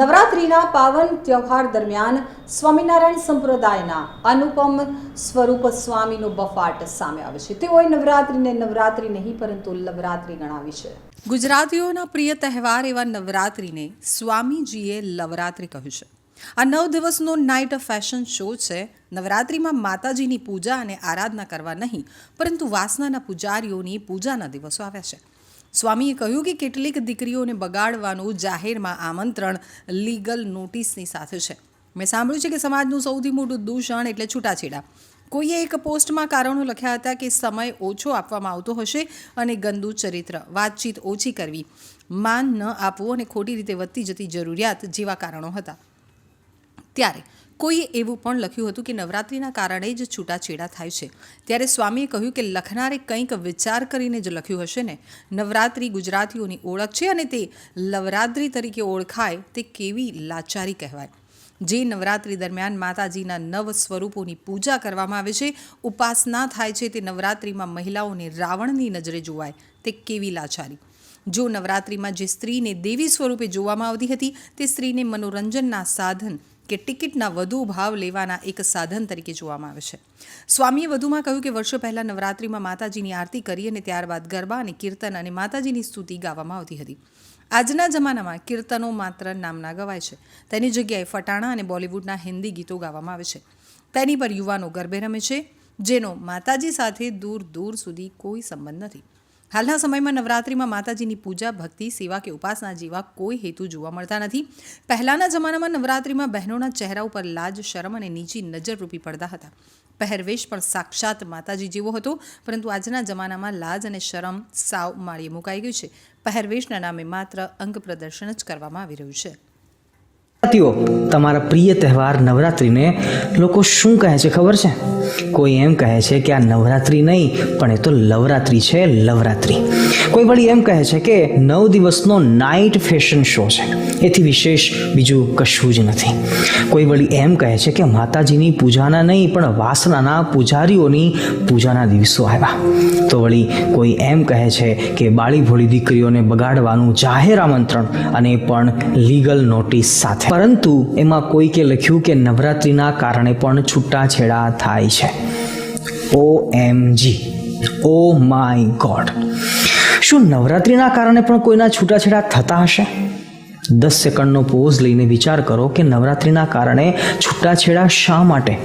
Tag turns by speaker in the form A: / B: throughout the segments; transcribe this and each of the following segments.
A: નવરાત્રિના પાવન તહેવાર દરમિયાન સ્વામિનારાયણ સંપ્રદાયના અનુપમ સ્વરૂપ સ્વામીનો બફાટ સામે આવે છે. તેઓએ નવરાત્રિને નવરાત્રિ નહીં, પરંતુ લવરાત્રિ ગણાવી છે. ગુજરાતીઓના પ્રિય તહેવાર એવા નવરાત્રિને સ્વામીજીએ લવરાત્રિ કહ્યું છે. આ નવ દિવસનો નાઇટ ફેશન શો છે. નવરાત્રિમાં માતાજીની પૂજા અને આરાધના કરવા નહીં, પરંતુ વાસનાના પૂજારીઓની પૂજાના દિવસો આવ્યા છે. સ્વામીએ કહ્યું કે કેટલીક દીકરીઓને બગાડવાનું જાહેરમાં આમંત્રણ લીગલ નોટિસની સાથે છે. મેં સાંભળ્યું છે કે સમાજનું સૌથી મોટું દૂષણ એટલે છૂટાછેડા. કોઈએ એક પોસ્ટમાં કારણો લખ્યા હતા કે સમય ઓછો આપવામાં આવતો હશે અને ગંદુ ચરિત્ર, વાતચીત ઓછી કરવી. માન ન આપવું અને ખોટી રીતે વધતી જતી જરૂરિયાત જેવા કારણો હતા. ત્યારે કોઈએ એવું પણ લખ્યું હતું કે નવરાત્રિના કારણે જ છૂટાછેડા થાય છે. ત્યારે સ્વામીએ કહ્યું કે લખનારે કંઈક વિચાર કરીને જ લખ્યું હશે ને? નવરાત્રિ ગુજરાતીઓની ઓળખ છે અને તે લવરાત્રિ તરીકે ઓળખાય તે કેવી લાચારી કહેવાય. જે નવરાત્રિ દરમિયાન માતાજીના નવ સ્વરૂપોની પૂજા કરવામાં આવે છે, ઉપાસના થાય છે તે નવરાત્રિમાં મહિલાઓને રાવણની નજરે જોવાય તે કેવી લાચારી. જો નવરાત્રિમાં જે સ્ત્રીને દેવી સ્વરૂપે જોવામાં આવતી હતી, તે સ્ત્રીને મનોરંજનના સાધન કે ટિકિટના વધુ ભાવ લેવાના એક સાધન તરીકે જોવામાં આવે છે. સ્વામીએ વધુમાં કહ્યું કે વર્ષો પહેલાં નવરાત્રિમાં માતાજીની આરતી કરી અને ત્યારબાદ ગરબા અને કીર્તન અને માતાજીની સ્તુતિ ગાવામાં આવતી હતી. આજના જમાનામાં કીર્તનો માત્ર નામના ગવાય છે. તેની જગ્યાએ ફટાણા અને બોલિવૂડના હિન્દી ગીતો ગાવામાં આવે છે. તેની પર યુવાનો ગરબે રમે છે, જેનો માતાજી સાથે દૂર દૂર સુધી કોઈ સંબંધ નથી. હાલના સમયમાં નવરાત્રિમાં માતાજીની પૂજા, ભક્તિ, સેવા કે ઉપાસના જેવા કોઈ હેતુ જોવા મળતા નથી. પહેલાંના જમાનામાં નવરાત્રિમાં બહેનોના ચહેરા ઉપર લાજ, શરમ અને નીચી નજર રૂપી પડતા હતા. પહેરવેશ પણ સાક્ષાત માતાજી જેવો હતો, પરંતુ આજના જમાનામાં લાજ અને શરમ સાવ માળીએ મુકાઈ ગયું છે. પહેરવેશના નામે માત્ર અંગ પ્રદર્શન જ કરવામાં આવી રહ્યું છે.
B: ગુજરાતીઓ તમારા પ્રિય તહેવાર નવરાત્રિને લોકો શું કહે છે ખબર છે? કોઈ એમ કહે છે કે આ નવરાત્રિ નહીં, પણ એ તો લવરાત્રિ છે, લવરાત્રિ. કોઈ વળી એમ કહે છે કે નવ દિવસનો નાઇટ ફેશન શો છે. એથી વિશેષ બીજું કશું જ નથી. કોઈ વળી એમ કહે છે કે માતાજીની પૂજાના નહીં, પણ વાસનાના પૂજારીઓની પૂજાના દિવસો આવ્યા. તો વળી કોઈ એમ કહે છે કે બાળી ભોળી દીકરીઓને બગાડવાનું જાહેર આમંત્રણ અને પણ લીગલ નોટિસ સાથે. પરંતુ એમાં કોઈકે લખ્યું કે નવરાત્રિના કારણે પણ છૂટાછેડા થાય છે. ઓ એમ જી ઓ માય ગોડ શું નવરાત્રિના કારણે પણ કોઈના છૂટાછેડા થતા હશે? દસ સેકન્ડનો પોઝ લઈને વિચાર કરો કે નવરાત્રિના કારણે છૂટાછેડા શા માટે?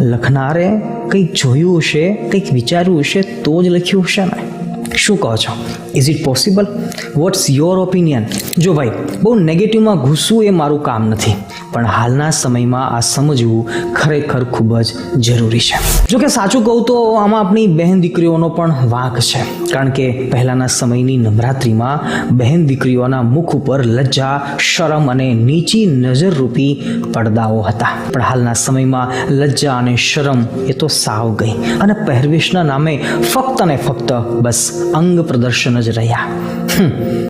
B: લખનારે કંઈક જોયું હશે, કંઈક વિચાર્યું હશે, તો જ લખ્યું હશે ને? શું કહો છો? Is it possible what's your opinion જો ભાઈ, બહુ નેગેટિવમાં ઘૂસવું એ મારું કામ નથી. પણ હાલના સમયમાં આ સમજવું ખરેખર ખૂબ જ જરૂરી છે. જો કે સાચું કહું તો આમાં આપણી બહેન દીકરીઓનો પણ વાંક છે. કારણ કે પહેલાંના સમયની નવરાત્રિમાં બહેન દીકરીઓના મુખ ઉપર લજ્જા, શરમ અને નીચી નજરરૂપી પડદાઓ હતા. પણ હાલના સમયમાં લજ્જા અને શરમ એ તો સાવ ગઈ. અને પહેરવેશના નામે ફક્ત ને ફક્ત બસ અંગ પ્રદર્શન જ રહ્યા.